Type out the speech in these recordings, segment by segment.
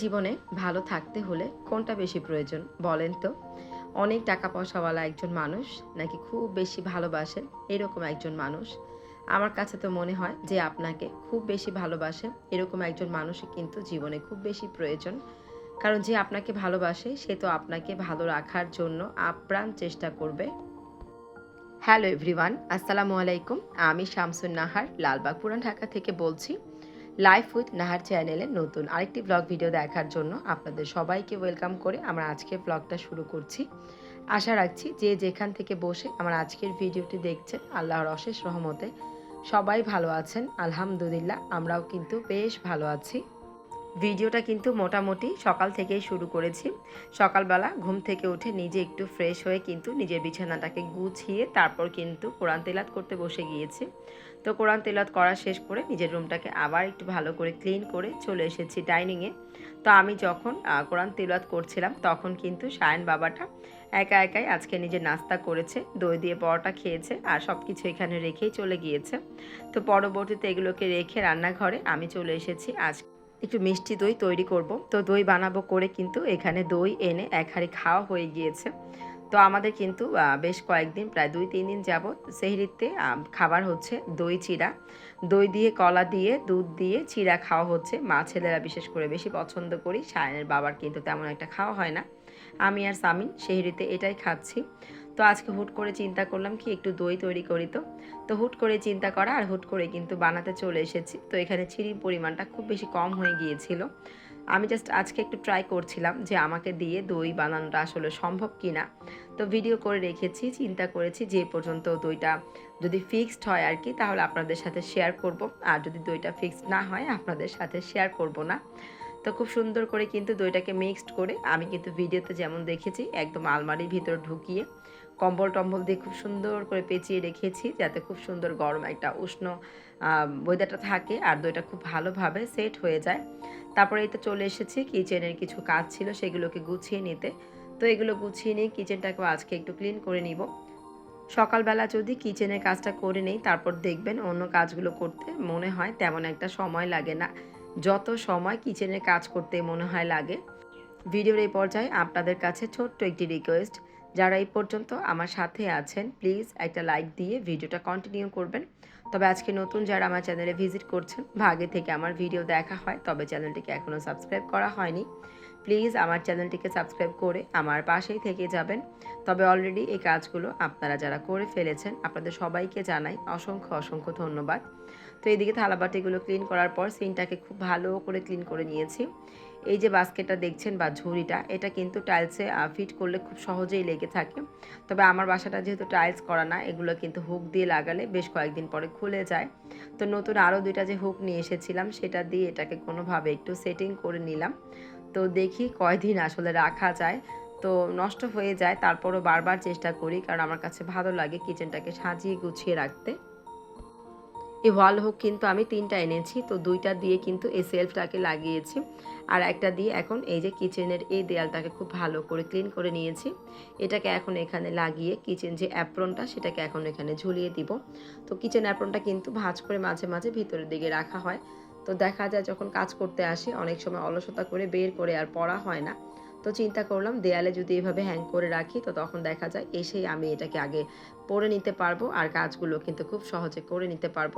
জীবনে ভালো থাকতে হলে কোনটা বেশি প্রয়োজন বলেন তো? অনেক টাকা পয়সাওয়ালা একজন মানুষ নাকি খুব বেশি ভালোবাসেন এরকম একজন মানুষ? আমার কাছে তো মনে হয় যে আপনাকে খুব বেশি ভালোবাসে এরকম একজন মানুষই কিন্তু জীবনে খুব বেশি প্রয়োজন। কারণ যে আপনাকে ভালোবাসে, সে তো আপনাকে ভালো রাখার জন্য আপ্রাণ চেষ্টা করবে। হ্যালো এভরিওয়ান, আসসালামু আলাইকুম। আমি শামসুন নাহার লালবাগ পুরান ঢাকা থেকে বলছি লাইফ উইথ নাহার চ্যানেলে নতুন আরেকটি ব্লগ ভিডিও দেখার জন্য আপনাদের সবাইকে ওয়েলকাম করে আমরা আজকের ব্লগটা শুরু করছি। আশা রাখছি যে যেখান থেকে বসে আমার আজকের ভিডিওটি দেখছেন, আল্লাহর অশেষ রহমতে সবাই ভালো আছেন। আলহামদুলিল্লাহ, আমরাও কিন্তু বেশ ভালো আছি। ভিডিওটা কিন্তু মোটামুটি সকাল থেকেই শুরু করেছি। সকালবেলা ঘুম থেকে উঠে নিজে একটু ফ্রেশ হয়ে কিন্তু নিজের বিছানাটাকে গুছিয়ে তারপর কিন্তু কোরআন তেলাত করতে বসে গিয়েছি। তো কোরআন তেলাত করা শেষ করে নিজের রুমটাকে আবার একটু ভালো করে ক্লিন করে চলে এসেছি ডাইনিংয়ে। তো আমি যখন কোরআন তেলাত করছিলাম, তখন কিন্তু সায়ন বাবাটা একা একাই আজকে নিজে নাস্তা করেছে, দই দিয়ে পরোটা খেয়েছে আর সব কিছু এখানে রেখেই চলে গিয়েছে। তো পরবর্তীতে এগুলোকে রেখে রান্নাঘরে আমি চলে এসেছি। আজ একটু মিষ্টি দই তৈরি করব। তো দই বানাবো করে কিন্তু এখানে দই এনে এক হাঁড়ি খাওয়া হয়ে গিয়েছে। তো আমাদের কিন্তু বেশ কয়েকদিন, প্রায় দুই, তিন দিন যাবৎ সেহরিতে খাবার হচ্ছে দই, চিরা। দই দিয়ে কলা দিয়ে, দুধ দিয়ে চিরা খাওয়া হচ্ছে। মা ছেলেরা বিশেষ করে বেশি পছন্দ করি। সায়নের বাবার কিন্তু তেমন একটা খাওয়া হয় না। আমি আর সামিন সেহরিতে এটাই খাচ্ছি। তো আজকে হুট করে চিন্তা করলাম কি একটু দই তৈরি করি তো। তো হুট করে চিন্তা করা আর হুট করে কিন্তু বানাতে চলে এসেছি। তো এখানে চিনির পরিমাণটা খুব বেশি কম হয়ে গিয়েছিল। আমি জাস্ট আজকে একটু ট্রাই করছিলাম যে আমাকে দিয়ে দই বানানোটা আসলে সম্ভব কি না তো ভিডিও করে রেখেছি, চিন্তা করেছি যে পর্যন্ত দইটা যদি ফিক্সড হয় আর কি, তাহলে আপনাদের সাথে শেয়ার করব। আর যদি দইটা ফিক্সড না হয়, আপনাদের সাথে শেয়ার করব না। তো খুব সুন্দর করে কিন্তু দইটাকে মিক্সড করে আমি কিন্তু ভিডিওতে যেমন দেখেছি, একদম আলমারির ভিতর ঢুকিয়ে কম্বল টম্বল দিয়ে খুব সুন্দর করে পেঁচিয়ে রেখেছি যাতে খুব সুন্দর গরম একটা উষ্ণ ওয়েদারটা থাকে আর দইটা খুব ভালোভাবে সেট হয়ে যায়। তারপরে এই তো চলে এসেছি কিচেনের কিছু কাজ ছিল সেগুলোকে গুছিয়ে নিতে। তো এগুলো গুছিয়ে নিয়ে কিচেনটাকে আজকে একটু ক্লিন করে নিব। সকালবেলা যদি কিচেনের কাজটা করে নেই, তারপর দেখবেন অন্য কাজগুলো করতে মনে হয় তেমন একটা সময় লাগে না। যত সময় কিচেনের কাজ করতে মনে হয় লাগে। ভিডিওর এই পর্যায়ে আপনাদের কাছে ছোট্ট একটি রিকোয়েস্ট যারা এই পর্যন্ত আমার সাথে আছেন প্লিজ একটা লাইক দিয়ে ভিডিওটা কন্টিনিউ করবেন। তবে আজকে নতুন যারা আমার চ্যানেলে ভিজিট করছেন, ভাগে থেকে আমার ভিডিও দেখা হয়, তবে চ্যানেলটিকে এখনও সাবস্ক্রাইব করা হয়নি। প্লিজ আমার চ্যানেলটিকে সাবস্ক্রাইব করে আমার পাশেই থেকে যাবেন। তবে অলরেডি এই কাজগুলো আপনারা যারা করে ফেলেছেন, আপনাদের সবাইকে জানাই অসংখ্য অসংখ্য ধন্যবাদ। তো এইদিকে থালাবাটিগুলো ক্লিন করার পর সিনটাকে খুব ভালো করে ক্লিন করে নিয়েছি। এই যে বাস্কেটটা দেখছেন বা ঝুড়িটা, এটা কিন্তু টাইলসে ফিট করলে খুব সহজেই লেগে থাকে। তবে আমার বাসাটা যেহেতু টাইলস করা না, এগুলো কিন্তু হুক দিয়ে লাগালে বেশ কয়েকদিন পরে খুলে যায়। তো নতুন আরও দুইটা যে হুক নিয়ে এসেছিলাম, সেটা দিয়ে এটাকে কোনোভাবে একটু সেটিং করে নিলাম। তো দেখি কয়দিন আসলে রাখা যায়। তো নষ্ট হয়ে যায়, তারপরও বারবার চেষ্টা করি, কারণ আমার কাছে ভালো লাগে কিচেনটাকে সাজিয়ে গুছিয়ে রাখতে। এই ওয়াল হুক কিন্তু আমি তিনটা এনেছি, তো দুইটা দিয়ে কিন্তু এই সেলফটাকে লাগিয়েছি। আর একটা দিয়ে এখন এই যে কিচেনের এই দেয়ালটাকে খুব ভালো করে ক্লিন করে নিয়েছি। এটাকে এখন এখানে লাগিয়ে কিচেন যে অ্যাপ্রনটা, সেটাকে এখন এখানে ঝুলিয়ে দিব। তো কিচেন অ্যাপ্রনটা কিন্তু ভাঁজ করে মাঝে মাঝে ভিতরের দিকে রাখা হয়। তো দেখা যায় যখন কাজ করতে আসি, অনেক সময় অলসতা করে বের করে আর পড়া হয় না। তো চিন্তা করলাম, দেয়ালে যদি এভাবে হ্যাং করে রাখি, তো তখন দেখা যায় এসেই আমি এটাকে আগে পরে নিতে পারব আর কাজগুলো কিন্তু খুব সহজে করে নিতে পারব।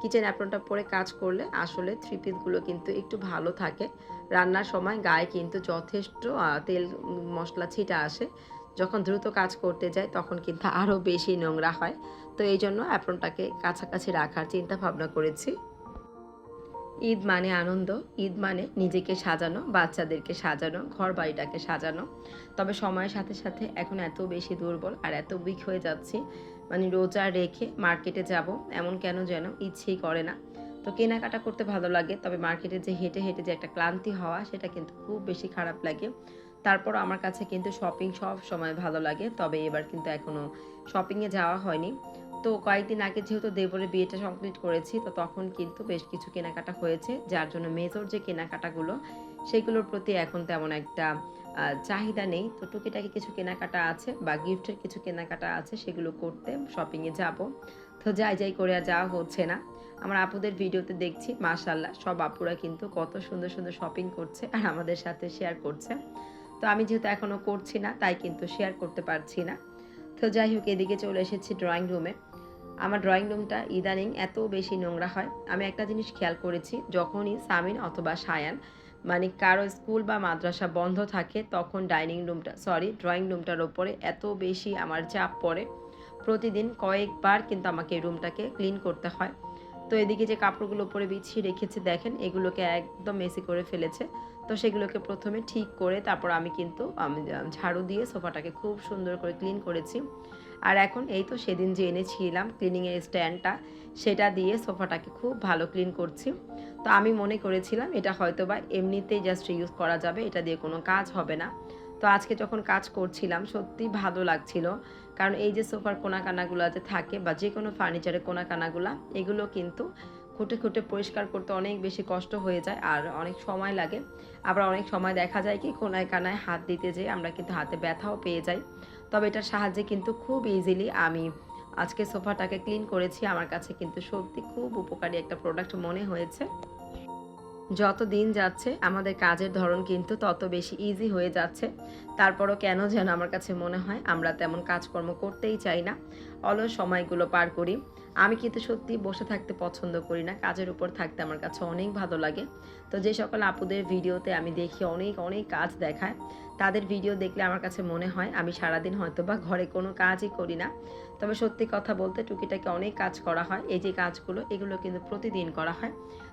কিচেন অ্যাপ্রনটা পরে কাজ করলে আসলে থ্রি পিসগুলো কিন্তু একটু ভালো থাকে। রান্নার সময় গায়ে কিন্তু যথেষ্ট তেল মশলা ছিটা আসে। যখন দ্রুত কাজ করতে যায় তখন কিন্তু আরও বেশি নোংরা হয়। তো এই জন্য অ্যাপ্রনটাকে কাছাকাছি রাখার চিন্তা ভাবনা করেছি। ঈদ মানে আনন্দ, ঈদ মানে নিজেকে সাজানো, বাচ্চাদেরকে সাজানো ঘর বাড়িটাকে সাজানো। তবে সময়ের সাথে সাথে এখন এত বেশি দুর্বল আর এত উইক হয়ে যাচ্ছি মানে রোজা রেখে মার্কেটে যাব, এমন কেন যেন ইচ্ছেই করে না। তো কেনাকাটা করতে ভালো লাগে, তবে মার্কেটে যে হেঁটে হেঁটে যে একটা ক্লান্তি হওয়া, সেটা কিন্তু খুব বেশি খারাপ লাগে। তারপর আমার কাছে কিন্তু শপিং সব সময় ভালো লাগে, তবে এবার কিন্তু এখনও শপিংয়ে যাওয়া হয়নি। তো কয়েকদিন আগে যেহেতু দেবরের বিয়েটা কমপ্লিট করেছি, তো তখন কিন্তু বেশ কিছু কেনাকাটা হয়েছে। যার জন্য মেজর যে কেনাকাটাগুলো, সেগুলোর প্রতি এখন তেমন একটা চাহিদা নেই। তো টুকিটাকি কিছু কেনাকাটা আছে বা গিফটের কিছু কেনাকাটা আছে, সেগুলো করতে শপিংয়ে যাব। তো যাই যাই করে আর যাওয়া হচ্ছে না। আমার আপুদের ভিডিওতে দেখছি মাশাল্লাহ সব আপুরা কিন্তু কত সুন্দর সুন্দর শপিং করছে আর আমাদের সাথে শেয়ার করছে। তো আমি যেহেতু এখনও করছি না, তাই কিন্তু শেয়ার করতে পারছি না। তো যাই হোক, এদিকে চলে এসেছি ড্রয়িং রুমে আমার ড্রয়িং রুমটা ইদানিং এত বেশি নোংরা হয়। আমি একটা জিনিস খেয়াল করেছি, যখনই সামিন অথবা সায়ান মানে কারও স্কুল বা মাদ্রাসা বন্ধ থাকে, তখন ডাইনিং রুমটা সরি ড্রয়িং রুমটার ওপরে এত বেশি আমার চাপ পড়ে। প্রতিদিন কয়েকবার কিন্তু আমাকে রুমটাকে ক্লিন করতে হয়। তো এদিকে যে কাপড়গুলো উপরে বিছিয়ে রেখেছি, দেখেন, এগুলোকে একদম মেসি করে ফেলেছে। তো সেগুলোকে প্রথমে ঠিক করে তারপর আমি কিন্তু ঝাড়ু দিয়ে সোফাটাকে খুব সুন্দর করে ক্লিন করেছি। আর এখন এই তো সেদিন যে এনেছিলাম ক্লিনিংয়ের স্ট্যান্ডটা সেটা দিয়ে সোফাটাকে খুব ভালো ক্লিন করছি। তো আমি মনে করেছিলাম এটা হয়তো বা এমনিতেই জাস্ট ইউজ করা যাবে, এটা দিয়ে কোনো কাজ হবে না। তো আজকে যখন কাজ করছিলাম সত্যি ভালো লাগছিল। কারণ এই যে সোফার কোনাকানাগুলো যে থাকে বা যে কোনো ফার্নিচারের কোনাকানাগুলো, এগুলো কিন্তু খুঁটে খুঁটে পরিষ্কার করতে অনেক বেশি কষ্ট হয়ে যায় আর অনেক সময় লাগে। আবার অনেক সময় দেখা যায় কি কোনায় কানায় হাত দিতে যেয়ে আমরা কিন্তু হাতে ব্যথাও পেয়ে যাই। তবে এটার সাহায্যে কিন্তু খুব ইজিলি আমি আজকে সোফাটাকে ক্লিন করেছি। আমার কাছে কিন্তু সত্যি খুব উপকারী একটা প্রোডাক্ট মনে হয়েছে। যত দিন যাচ্ছে, আমাদের কাজের ধরন কিন্তু তত বেশি ইজি হয়ে যাচ্ছে। তারপরও কেন যেন আমার কাছে মনে হয়, আমরা তেমন কাজকর্ম করতেই চাই না। অলস সময়গুলো পার করি। আমি কিন্তু সত্যি বসে থাকতে পছন্দ করি না, কাজের উপর থাকতে আমার কাছে অনেক ভালো লাগে। তো যে সকল আপুদের ভিডিওতে আমি দেখি অনেক অনেক কাজ দেখায়, তাদের ভিডিও দেখলে আমার কাছে মনে হয়, আমি সারাদিন হয়তো বা ঘরে কোনো কাজই করি না। তবে সত্যি কথা বলতে টুকিটাকে অনেক কাজ করা হয়। এই যে কাজগুলো, এগুলো কিন্তু প্রতিদিন করা হয়।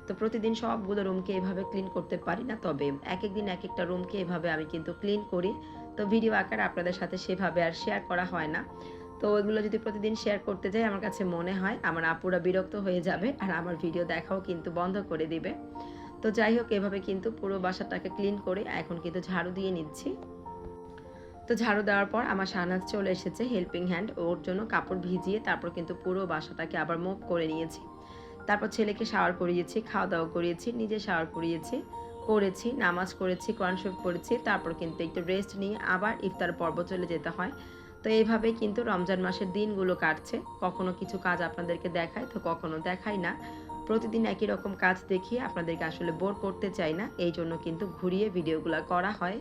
তো প্রতিদিন সবগুলো রুমকে এভাবে ক্লিন করতে পারি না, তবে এক এক দিন এক একটা রুমকে এভাবে আমি কিন্তু ক্লিন করি। তো ভিডিও আকার আপনাদের সাথে সেভাবে আর শেয়ার করা হয় না। তো এগুলো যদি প্রতিদিন শেয়ার করতে যাই, আমার কাছে মনে হয় আমার আপুরা বিরক্ত হয়ে যাবে আর আমার ভিডিও দেখাও কিন্তু বন্ধ করে দিবে। তো যাই হোক, এভাবে কিন্তু পুরো বাসাটাকে ক্লিন করে এখন কিন্তু ঝাড়ু দিয়ে নিচ্ছি। তো ঝাড়ু দেওয়ার পর আমার শাহনাজ চলে এসেছে হেল্পিং হ্যান্ড ওর জন্য কাপড় ভিজিয়ে তারপর কিন্তু পুরো বাসাটাকে আবার মুভ করে নিয়েছি। তারপর ছেলেকে শাওয়ার করিয়েছি খাওয়া দাওয়া করিয়েছি, নিজে শাওয়ার করিয়েছি, করেছি, নামাজ করেছি, কোরআন শরীফ তারপর কিন্তু একটু রেস্ট নিয়ে আবার ইফতার পর্ব চলে যেতে হয়। তো এইভাবে কিন্তু রমজান মাসের দিনগুলো কাটছে। কখনো কিছু কাজ আপনাদেরকে দেখায়, তো কখনো দেখাই না। প্রতিদিন একই রকম কাজ দেখিয়ে আপনাদেরকে আসলে বোর করতে চাই না। এই জন্য কিন্তু ঘুরিয়ে ভিডিওগুলো করা হয়।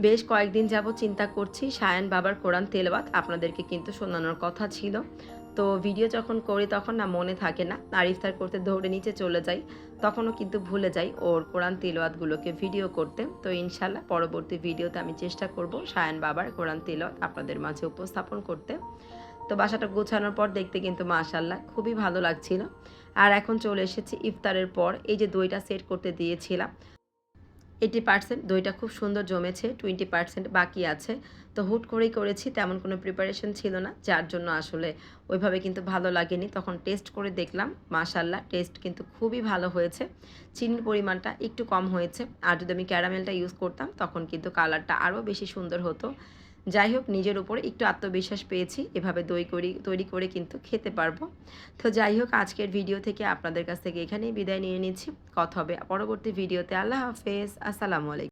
বেশ কয়েকদিন যাব চিন্তা করছি, সায়ান বাবার কোরআন তেলবাত আপনাদেরকে কিন্তু শোনানোর কথা ছিল। তো ভিডিও যখন করি তখন না মনে থাকে না। আর ইফতার করতে দৌড়ে নিচে চলে যাই। তখনও কিন্তু ভুলে যাই ওর কোরআন তিলওয়াতগুলোকে ভিডিও করতে। তো ইনশাল্লাহ পরবর্তী ভিডিওতে আমি চেষ্টা করব সায়ন বাবার কোরআন তিলওয়াত আপনাদের মাঝে উপস্থাপন করতে। তো বাসাটা গোছানোর পর দেখতে কিন্তু মাশাল্লাহ খুবই ভালো লাগছিল। আর এখন চলে এসেছি ইফতারের পর। এই যে দইটা সেট করতে দিয়েছিলাম। এইটি পার্সেন্ট দইটা খুব সুন্দর জমেছে টোয়েন্টি পার্সেন্ট বাকি আছে। তো হুট করেই করেছি, তেমন কোনো প্রিপারেশন ছিল না, যার জন্য আসলে ওইভাবে কিন্তু ভালো লাগেনি। তখন টেস্ট করে দেখলাম মাশাল্লাহ টেস্ট কিন্তু খুবই ভালো হয়েছে। চিনির পরিমাণটা একটু কম হয়েছে। আর যদি আমি ক্যারামেলটা ইউজ করতাম, তখন কিন্তু কালারটা আরও বেশি সুন্দর হতো। যাই হোক, নিজের উপরে একটু আত্মবিশ্বাস পেয়েছি, এভাবে দই করি, তৈরি করে কিন্তু খেতে পারব। তো যাই হোক, আজকের ভিডিও থেকে আপনাদের কাছ থেকে এখানেই বিদায় নিয়ে নিচ্ছি। কথা হবে পরবর্তী ভিডিওতে। আল্লাহ হাফেজ। আসসালামু আলাইকুম।